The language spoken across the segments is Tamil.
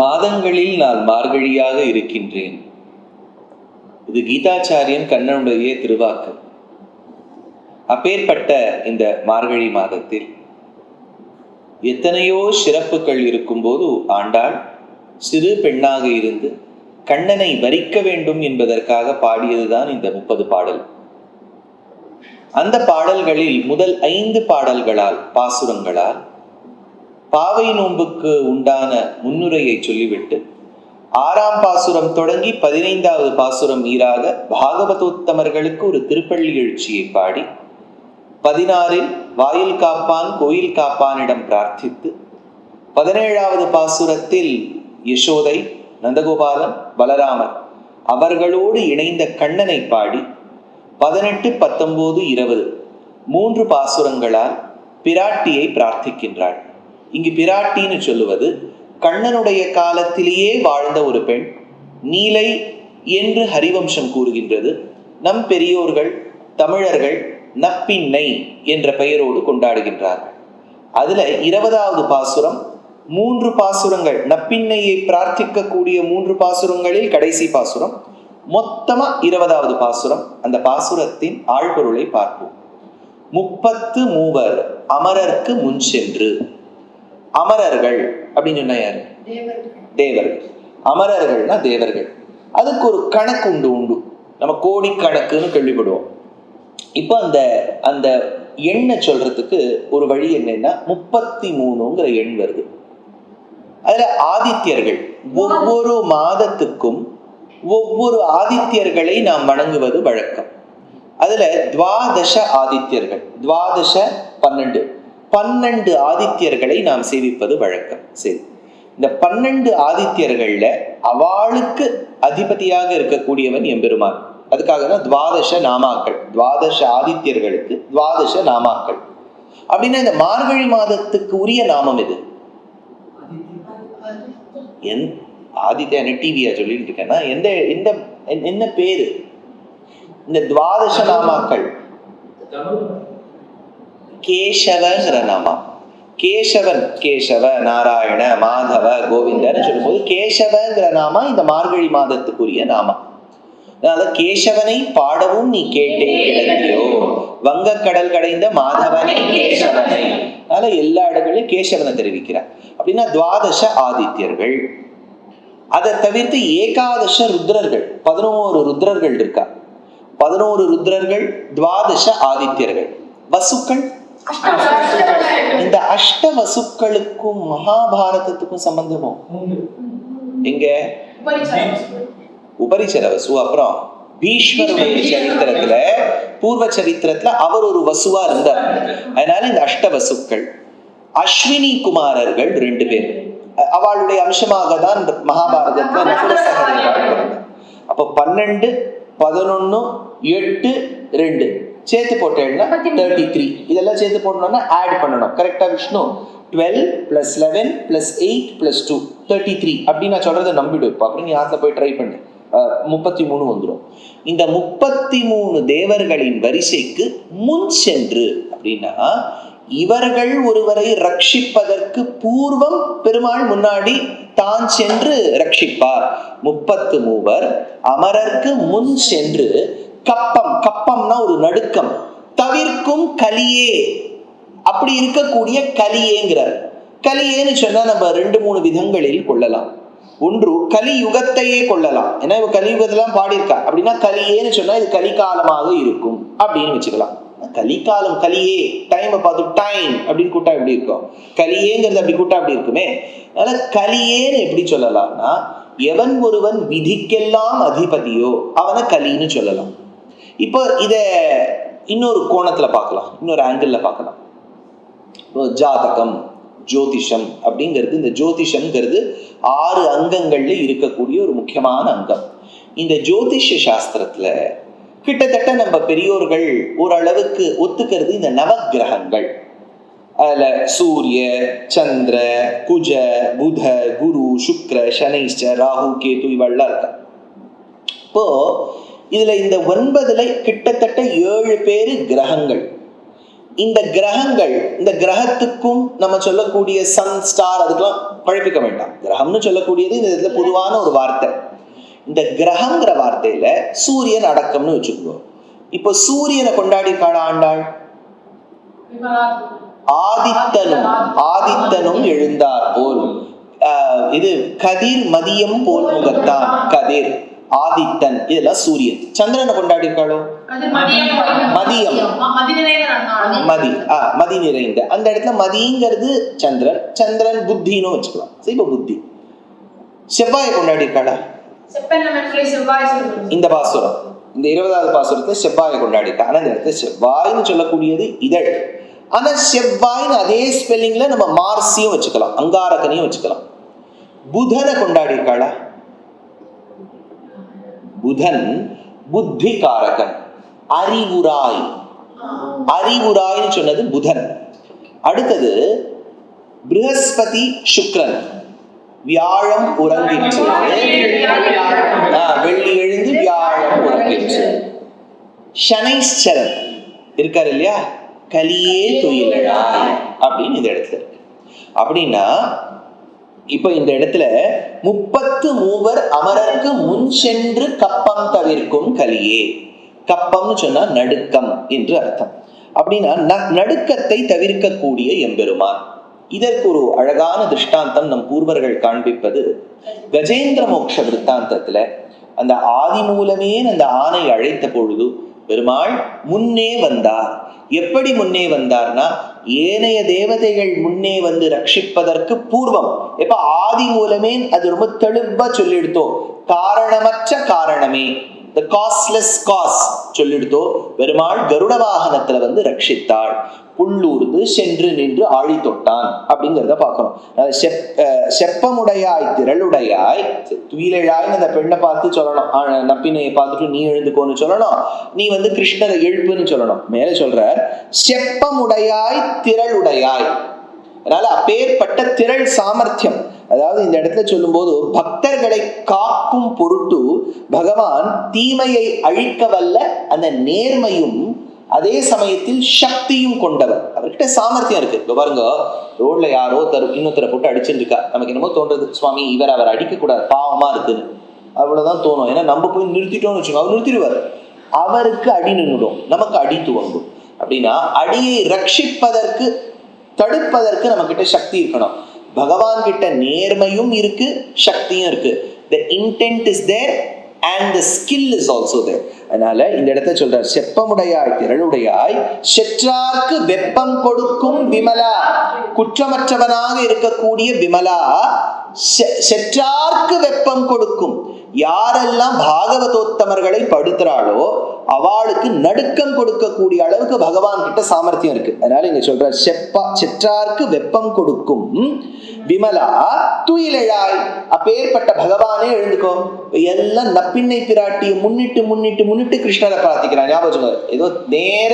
மாதங்களில் நான் மார்கழியாக இருக்கின்றேன். இது கீதாச்சாரியன் கண்ணனுடைய திருவாக்கு. அப்பேற்பட்ட இந்த மார்கழி மாதத்தில் எத்தனையோ சிறப்புகள் இருக்கும்போது ஆண்டாள் சிறு பெண்ணாக இருந்து கண்ணனை வரிக்க வேண்டும் என்பதற்காக பாடியதுதான் இந்த முப்பது பாடல். அந்த பாடல்களில் முதல் ஐந்து பாடல்களால் பாசுரங்களால் பாவை நோன்புக்கு உண்டான முன்னுரையை சொல்லிவிட்டு ஆறாம் பாசுரம் தொடங்கி பதினைந்தாவது பாசுரம் ஈராக பாகவதோத்தமர்களுக்கு ஒரு திருப்பள்ளி எழுச்சியை பாடி பதினாறில் வாயில் காப்பான் கோயில் காப்பானிடம் பிரார்த்தித்து பதினேழாவது பாசுரத்தில் யசோதை நந்தகோபாலன் பலராமன் அவர்களோடு இணைந்த கண்ணனை பாடி பதினெட்டு பத்தொன்பது இருபது மூன்று பாசுரங்களால் பிராட்டியை பிரார்த்திக்கின்றாள். இங்கு பிராட்டின்னு சொல்லுவது கண்ணனுடைய காலத்திலேயே வாழ்ந்த ஒரு பெண் நீலை என்று ஹரிவம்சம் கூறுகின்றது. நம் பெரியோர்கள் தமிழர்கள் நப்பின்னை என்ற பெயரோடு கொண்டாடுகின்றார்கள் அதுல இருபதாவது பாசுரம் மூன்று பாசுரங்கள் நப்பின்னையை பிரார்த்திக்கக்கூடிய மூன்று பாசுரங்களில் கடைசி பாசுரம் மொத்தமா இருபதாவது பாசுரம். அந்த பாசுரத்தின் ஆழ்பொருளை பார்ப்போம். முப்பத்து மூவர் அமரர்க்கு முன் சென்று. அமரர்கள் அப்படின்னு சொன்னா யாரு? தேவர்கள். அமரர்கள்னா தேவர்கள். அதுக்கு ஒரு கணக்கு உண்டு உண்டு. நம்ம கோடி கணக்குன்னு கேள்விப்படுவோம். இப்போ அந்த அந்த எண்ணை சொல்றதுக்கு ஒரு வழி என்னன்னா முப்பத்தி மூணுங்கிற எண் வருது. அதுல ஆதித்யர்கள் ஒவ்வொரு மாதத்துக்கும் ஒவ்வொரு ஆதித்யர்களை நாம் வணங்குவது வழக்கம். அதுல துவாதச ஆதித்யர்கள். துவாதச பன்னெண்டு. பன்னெண்டு ஆதித்யர்களை நாம் சேவிப்பது வழக்கம். சரி. இந்த பன்னெண்டு ஆதித்யர்கள்ல அவளுக்கு அதிபதியாக இருக்கக்கூடியவன் எம்பெருமான். அதுக்காக தான் துவாதச நாமாக்கள் துவாதச ஆதித்யர்களுக்கு துவாதச நாமாக்கள். அப்படின்னா இந்த மார்கழி மாதத்துக்கு உரிய நாமம் இது என் என்ன டிவியா சொல்லிட்டு இருக்கேன்னா எந்த எந்த என்ன பேரு? இந்த துவாதச நாமாக்கள். கேசவங்கிற நாமா கேசவன் கேசவ நாராயண மாதவ கோவிந்தன்னு சொல்லும்போது கேசவங்கிற நாமா இந்த மார்கழி மாதத்துக்குரிய நாமா அதனால கேசவனை பாடவும் நீ கேட்டே கிடந்தியோ வங்கக்கடல் கடைந்த மாதவனை கேசவனை. அதனால எல்லா இடங்களையும் கேசவனை தெரிவிக்கிறார். அப்படின்னா துவாதச ஆதித்யர்கள். அதை தவிர்த்து ஏகாதச ருத்ரர்கள். பதினோரு ருத்ரர்கள் இருக்கா பதினோரு ருத்ரர்கள் துவாதச ஆதித்யர்கள். வசுக்கள் இந்த அஷ்ட வசுக்களுக்கும் மகாபாரதத்துக்கும் சம்பந்தமோ? எங்க? உபரிச்சர வசு அப்புறம் பீஷ்மருடைய சரித்திரத்துல பூர்வ சரித்திரத்துல அவர் ஒரு வசுவா இருந்தார். அதனால இந்த அஷ்ட வசுக்கள் அஸ்வினி குமாரர்கள் ரெண்டு பேர். அவளுடைய அம்சமாக தான் இந்த மகாபாரதத்துல அப்ப பன்னெண்டு பதினொன்னு எட்டு ரெண்டு. சேர்த்து போட்டேன்னா தேர்ட்டி த்ரீ இதெல்லாம் சேர்த்து போடணும்னா ஆட் பண்ணணும். கரெக்டா Vishnu? Twelve plus eleven plus eight plus two thirty three அப்படின்னு நான் சொல்றதை நம்பிடு. இப்போ நீ ஆத்துல போய் ட்ரை பண்ணு. முப்பத்தி மூணு வந்துடும் இந்த முப்பத்தி மூணு தேவர்களின் வரிசைக்கு முன் சென்று அப்படின்னா இவர்கள் ஒருவரை ரட்சிப்பதற்கு பூர்வம் பெருமாள் முன்னாடி தான் சென்று ரட்சிப்பார். முப்பத்து மூவர் அமரர்க்கு முன் சென்று கப்பம் கப்பம்னா ஒரு நடுக்கம். தவிர்க்கும் கலியே. அப்படி இருக்கக்கூடிய கலியேங்கிறார். கலியேன்னு சொன்னா நம்ம ரெண்டு மூணு விதங்களில் கொள்ளலாம். ஒன்று கலியுகத்தையே கொள்ளலாம். ஏன்னா இவ கலியுகத்தெல்லாம் பாடியிருக்கா. அப்படின்னா கலியேன்னு சொன்னா இது கலிகாலமாக இருக்கும். அப்படின்னு வச்சுக்கலாம். கலிகாலம் கலியே. டைமை பார்த்து டைம் அப்படின்னு கூட்டா எப்படி இருக்கும்? கலியேங்கிறது அப்படி கூட்டா அப்படி இருக்குமே. அதனால கலியேன்னு எப்படி சொல்லலாம்னா எவன் ஒருவன் விதிக்கெல்லாம் அதிபதியோ அவனை கலின்னு சொல்லலாம். இப்போ இதை இன்னொரு கோணத்துல பார்க்கலாம். இன்னொரு ஆங்கிளில் பார்க்கலாம். ஜாதகம் ஜோதிஷம் அப்படிங்கிறது இந்த ஜோதிஷம்ங்கிறது ஆறு அங்கங்கள்ல இருக்கக்கூடிய ஒரு முக்கியமான அங்கம். இந்த ஜோதிஷ சாஸ்திரத்துல கிட்டத்தட்ட நம்ம பெரியோர்கள் ஓரளவுக்கு ஒத்துக்கிறது இந்த நவகிரகங்கள் அதுல சூரிய சந்திர குஜ புத குரு சுக்ர சனைஷ்ட ராகு கேது இவெல்லாம் இருக்கா. இப்போ இதுல இந்த ஒன்பதுல கிட்டத்தட்ட ஏழு பேரு கிரகங்கள். இந்த கிரகங்கள் இந்த கிரகத்துக்கும் நம்ம சொல்லக்கூடிய சன் ஸ்டார் அதுக்கெல்லாம் குழப்பிக்க வேண்டாம். கிரகம்னு சொல்லக்கூடியது இந்த இதுல பொதுவான ஒரு வார்த்தை. இந்த கிரகங்கிற வார்த்தையில சூரியன் அடக்கம்னு வச்சுக்கோ இப்போ சூரியனை கொண்டாடி கால ஆண்டாள்? ஆதித்தனும் ஆதித்தனும் எழுந்தார் போல். ஆஹ் இது கதிர் மதியம் போல் முகத்தான். கதிர். ஆதித்தன் இதெல்லாம் சூரியன். சந்திரனை கொண்டாடி இருக்காளோ? மதியம். மதி ஆ மதி நிறைந்த. அந்த இடத்துல மதிங்கிறது சந்திரன். சந்திரன் புத்தின்னு வச்சுக்கலாம். சிவ புத்தி. செவ்வாயை கொண்டாடி இருக்காளா? இந்த பாசுரம். இந்த இருபதாவது பாசுரத்தை செவ்வாயை கொண்டாடி இருக்கா? ஆனா இந்த இடத்துல செவ்வாய்னு சொல்லக்கூடியது இதழ். ஆனா செவ்வாய்னு அதே ஸ்பெல்லிங்ல நம்ம மார்சியும் வச்சுக்கலாம். அங்காரகனையும் வச்சுக்கலாம். புதனை கொண்டாடி இருக்காளா? புதன் புத்தி காரகன் அறிவுராய். அறிவுராய்னு சொன்னது புதன். அடுத்தது ப்ரஹஸ்பதி சுக்ரன். வியாழம் உறங்கிற்று. வெள்ளி எழுந்து வியாழம் உறங்கிற்று. சனைச்சரன் இருக்கார் இல்லையா? கலியே துயிலழாய் அப்படின்னு இந்த இடத்துல இருக்கு அப்படின்னா இப்ப இந்த இடத்துல முப்பத்து மூவர் அமரர்க்கு முன் சென்று கப்பம் தவிர்க்கும் கலியே. கப்பம்னு சொன்னா நடுக்கம் என்று அர்த்தம். அப்படின்னா ந- நடுக்கத்தை தவிர்க்கக்கூடிய எம்பெருமான். இதற்கு ஒரு அழகான திருஷ்டாந்தம் நம் பூர்வர்கள் காண்பிப்பது. கஜேந்திர மோக்ஷ விருத்தாந்தத்துல அந்த ஆதி மூலமே அந்த ஆணை அழைத்த பொழுது பெருமாள் முன்னே வந்தார். எப்படி முன்னே வந்தார்னா ஏனைய தேவதைகள் முன்னே வந்து ரட்சிப்பதற்கு பூர்வம். எப்ப ஆதி மூலமே அது ரொம்ப தெளிவா சொல்லிடுத்தோம். காரணமற்ற காரணமே த காஸ்ட்லெஸ் காஸ் சொல்லிடுத்தோ பெருமாள் கருட வாகனத்துல வந்து ரட்சித்தாள். உள்ளூர்ந்து சென்று நின்று ஆழி தொட்டான் அப்படிங்கிறத பார்க்கணும். செப் அஹ் செப்பமுடையாய் திரளுடையாய் துயிலழாய்னு அந்த பெண்ணை பார்த்து சொல்லணும். ஆஹ் நப்பினையை பார்த்துட்டு நீ எழுந்துக்கோன்னு சொல்லணும். நீ வந்து கிருஷ்ணரை எழுப்புன்னு சொல்லணும். மேல சொல்ற செப்பமுடையாய் திரளுடையாய். அதனால அப்பேற்பட்ட திரள் சாமர்த்தியம். அதாவது இந்த இடத்துல சொல்லும்போது பக்தர்களை காக்கும் பொருட்டு பகவான் தீமையை அழிக்க வல்ல அந்த நேர்மையும் அதே சமயத்தில் சக்தியும் கொண்டவர். அவர்கிட்ட சாமர்த்தியம் இருக்கு. இப்ப பாருங்க ரோட்ல யாரோ தரு இன்னொருத்தரை போட்டு அடிச்சுருக்கா இருக்கா நமக்கு என்னமோ தோன்றது சுவாமி இவர் அவர் அடிக்க கூடாது பாவமா இருக்குன்னு அவ்வளவுதான் தோணும். ஏன்னா நம்ம போய் நிறுத்திட்டோம்னு வச்சுக்கோங்க அவர் நிறுத்திடுவார். அவருக்கு அடி நின்றுடும் நமக்கு அடி துவங்கும். அப்படின்னா அடியை ரட்சிப்பதற்கு தடுப்பதற்கு நம்ம கிட்ட சக்தி இருக்கணும். பகவான் கிட்ட நேர்மையும் இருக்கு சக்தியும் இருக்கு. The intent is there and the skill is also there அதனால இந்த இடத்த சொல்றார் செப்பமுடையாய் திரளுடையாய் செற்றார்க்கு வெப்பம் கொடுக்கும் விமலா. குற்றமற்றவனாக இருக்கக்கூடிய விமலா செற்றார்க்கு வெப்பம் கொடுக்கும். யாரெல்லாம் பாகவதோத்தமர்களை படுத்துறாளோ அவளுக்கு நடுக்கம் கொடுக்கக்கூடிய அளவுக்கு பகவான் கிட்ட சாமர்த்தியம் இருக்கு. அதனால இங்க சொல்ற செப்பா செற்றார்க்கு வெப்பம் கொடுக்கும். விமலா துயிலழாய். அப்பேற்பட்ட பகவானே எழுந்துக்கோ. எல்லாம் நப்பிண்ணை பிராட்டியை முன்னிட்டு முன்னிட்டு முன்னிட்டு கிருஷ்ணரை பிரார்த்திக்கிறான் ஞாபகம் வச்சுக்கோங்க. ஏதோ நேர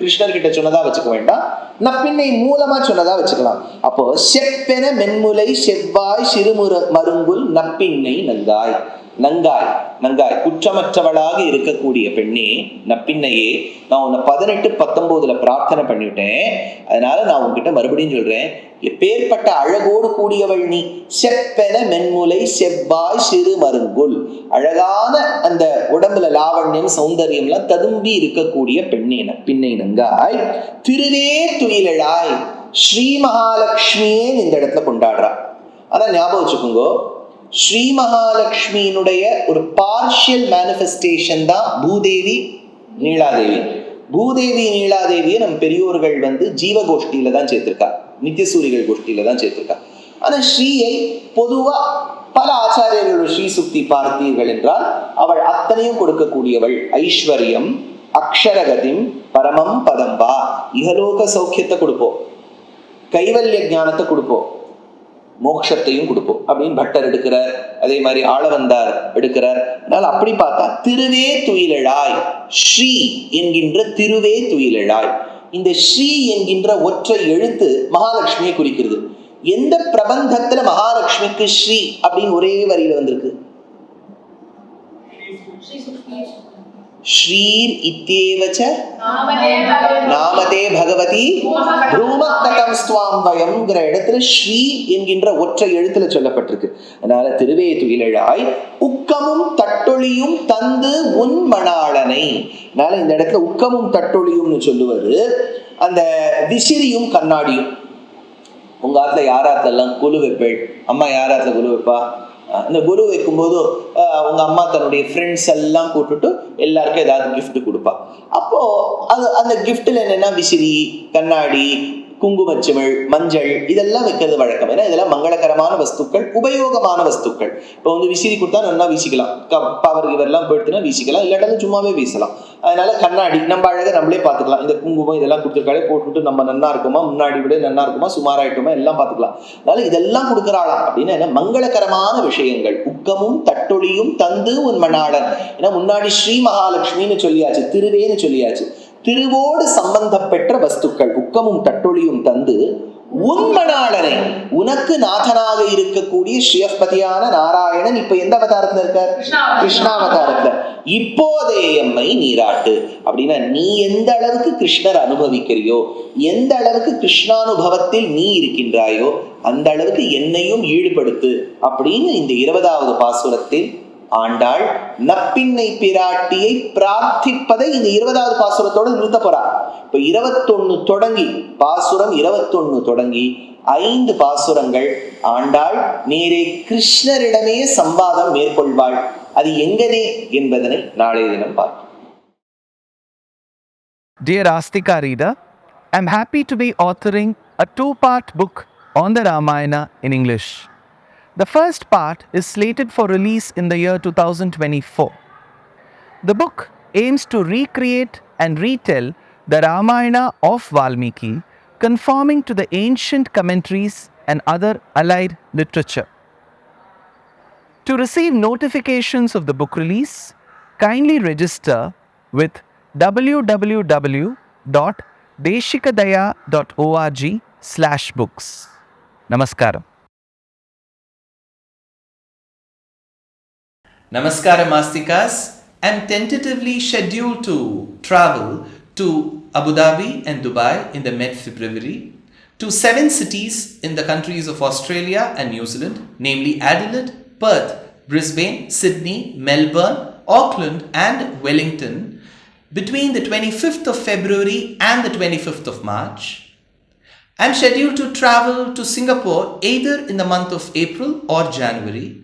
கிருஷ்ணர் கிட்ட சொன்னதா வச்சுக்க வேண்டாம். நப்பின்னை மூலமா சொன்னதா வச்சுக்கலாம். அப்போ செப்பென மென்முலை செவ்வாய் சிறுமுற மருங்குல் நப்பின்னை நல்லாய் நங்காய் நங்காய் குற்றமற்றவளாக இருக்கக்கூடிய பெண்ணே நப்பின்னையே நான் உன்னை பதினெட்டு பத்தொன்பதுல பிரார்த்தனை பண்ணிவிட்டேன் அதனால நான் உன்கிட்ட மறுபடியும் சொல்றேன் எப்பேற்பட்ட அழகோடு கூடியவள் நீ செப்பென மென்முலை செவ்வாய் சிறு மருங்குல். அழகான அந்த உடம்புல லாவண்யம் சௌந்தரியம்லாம் ததும்பி இருக்கக்கூடிய பெண்ணே நப்பின்னை நங்காய். திருவே துயிலழாய் ஸ்ரீ மகாலட்சுமியே இந்த இடத்துல கொண்டாடுறா. ஆனா ஞாபகம் வச்சுக்கோங்க ஸ்ரீ மகாலட்சுமியினுடைய ஒரு பார்ஷியல் மேனிஃபெஸ்டேஷன் தான் பூதேவி நீலாதேவி. பூதேவி நீலாதேவியை நம்ம பெரியோர்கள் வந்து ஜீவ கோஷ்டியில தான் சேர்த்திருக்கா. நித்தியசூரிகள் கோஷ்டியில தான் சேர்த்திருக்கா. ஆனா ஸ்ரீயை பொதுவா பல ஆச்சாரியர்களோட ஸ்ரீ சுக்தி பார்த்தீர்கள் என்றால் அவள் அத்தனையும் கொடுக்கக்கூடியவள் ஐஸ்வர்யம் அக்ஷரகதிம் பரமம் பதம்பா. இகலோக சௌக்கியத்தை கொடுப்போம். கைவல்ய ஞானத்தை கொடுப்போம். மோட்சத்தையும் கொடுப்போம். அப்படின்னு பட்டர் எடுக்கிறார். அதே மாதிரி ஆளவந்தார் எடுக்கிறார். அதனால அப்படி பார்த்தா திருவே துயிலழாய். ஸ்ரீ என்கின்ற திருவே துயிலழாய். இந்த ஸ்ரீ என்கின்ற ஒற்றை எழுத்து மகாலட்சுமியை குறிக்கிறது. எந்த பிரபந்தத்துல மகாலட்சுமிக்கு ஸ்ரீ அப்படின்னு ஒரே வரியில வந்திருக்கு? இத்தியேவச்ச நாமதே பகவதி. நாமதே பகவதி. ப்ரூமக்கடம் ஸ்துவாம்பயம்ங்கிற இடத்துல ஸ்ரீ என்கின்ற ஒற்றை எழுத்துல சொல்லப்பட்டிருக்கு. அதனால திருவே துயிலழாய் உக்கமும் தட்டொழியும் தந்து உன் மணாளனை. அதனால இந்த இடத்துல உக்கமும் தட்டொழியும்னு சொல்லுவது அந்த விசிறியும் கண்ணாடியும். உங்க ஆத்துல யார் ஆத்துலலாம் குழு வைப்பேள்? அம்மா யார் ஆத்துல குழு வைப்பா? இந்த குரு வைக்கும்போது அவங்க அம்மா தன்னுடைய ஃப்ரெண்ட்ஸ் எல்லாம் கூட்டுட்டு எல்லாருக்கும் ஏதாவது கிஃப்ட் கொடுப்பா. அப்போ அது அந்த கிஃப்ட்ல என்னன்னா விசிறி கண்ணாடி குங்குமச்சிமிழ் மஞ்சள் இதெல்லாம் வைக்கிறது வழக்கம். ஏன்னா இதெல்லாம் மங்களகரமான வஸ்துக்கள் உபயோகமான வஸ்துக்கள். இப்போ வந்து விசிறி கொடுத்தா நல்லா வீசிக்கலாம். பவர் இவரெல்லாம் போயிடுத்துனா வீசிக்கலாம். இல்லாட்டாலும் சும்மாவே வீசலாம். அதனால கண்ணாடி நம்ம அழகாக நம்மளே பார்த்துக்கலாம். இந்த குங்குமம் இதெல்லாம் கொடுத்துருக்காலே போட்டுட்டு நம்ம நன்னா இருக்குமா முன்னாடி விட நன்னா இருக்குமா சுமாராயிட்டோமா எல்லாம் பார்த்துக்கலாம். அதனால இதெல்லாம் கொடுக்குறாளா அப்படின்னா என்ன? மங்களகரமான விஷயங்கள். உக்கமும் தட்டொழியும் தந்து உன் மணாளன் ஏன்னா முன்னாடி ஸ்ரீ மகாலட்சுமின்னு சொல்லியாச்சு திருவேன்னு சொல்லியாச்சு. திருவோடு சம்பந்தப்பெற்ற வஸ்துக்கள் உக்கமும் தட்டொழியும் தந்து உன் மணாளனை உனக்கு நாதனாக இருக்கக்கூடிய ஸ்ரீயப்பதியான நாராயணன் இப்ப எந்த அவதாரத்துல இருக்கார். கிருஷ்ணாவதாரத்துல. இப்போதே எம்மை நீராட்டு. அப்படின்னா நீ எந்த அளவுக்கு கிருஷ்ணர் அனுபவிக்கிறியோ எந்த அளவுக்கு கிருஷ்ணானுபவத்தில் நீ இருக்கின்றாயோ அந்த அளவுக்கு என்னையும் ஈடுபடுத்து அப்படின்னு இந்த இருபதாவது பாசுரத்தில் ஆண்டாள் நப்பின்னை பிராட்டியை பிரார்த்திப்பதை இந்த இருபதாவது பாசுரத்தோட நிறுத்த போறார் இப்ப இருபத்தொன்னு தொடங்கி பாசுரம் இருபத்தொன்னு தொடங்கி ஐந்து பாசுரங்கள் ஆண்டாள் நேரே கிருஷ்ணரிடமே சம்பாதம் மேற்கொள்வாள். அது எங்கனே என்பதனை நாளைய தினம் பார்ப்போம். Dear Astika reader, I'm happy to be authoring a two part book on the Ramayana in English. The first part is slated for release in the year 2024. The book aims to recreate and retell the Ramayana of Valmiki, conforming to the ancient commentaries and other allied literature. To receive notifications of the book release, kindly register with www.deshikadaya.org slash books. Namaskaram. Namaskaram Mastikas. I'm tentatively scheduled to travel to Abu Dhabi and Dubai in the mid February, to seven cities in the countries of Australia and New Zealand, namely Adelaide, Perth, Brisbane, Sydney, Melbourne, Auckland, and Wellington, between the 25th of February and the 25th of March. I'm scheduled to travel to Singapore either in the month of April or January,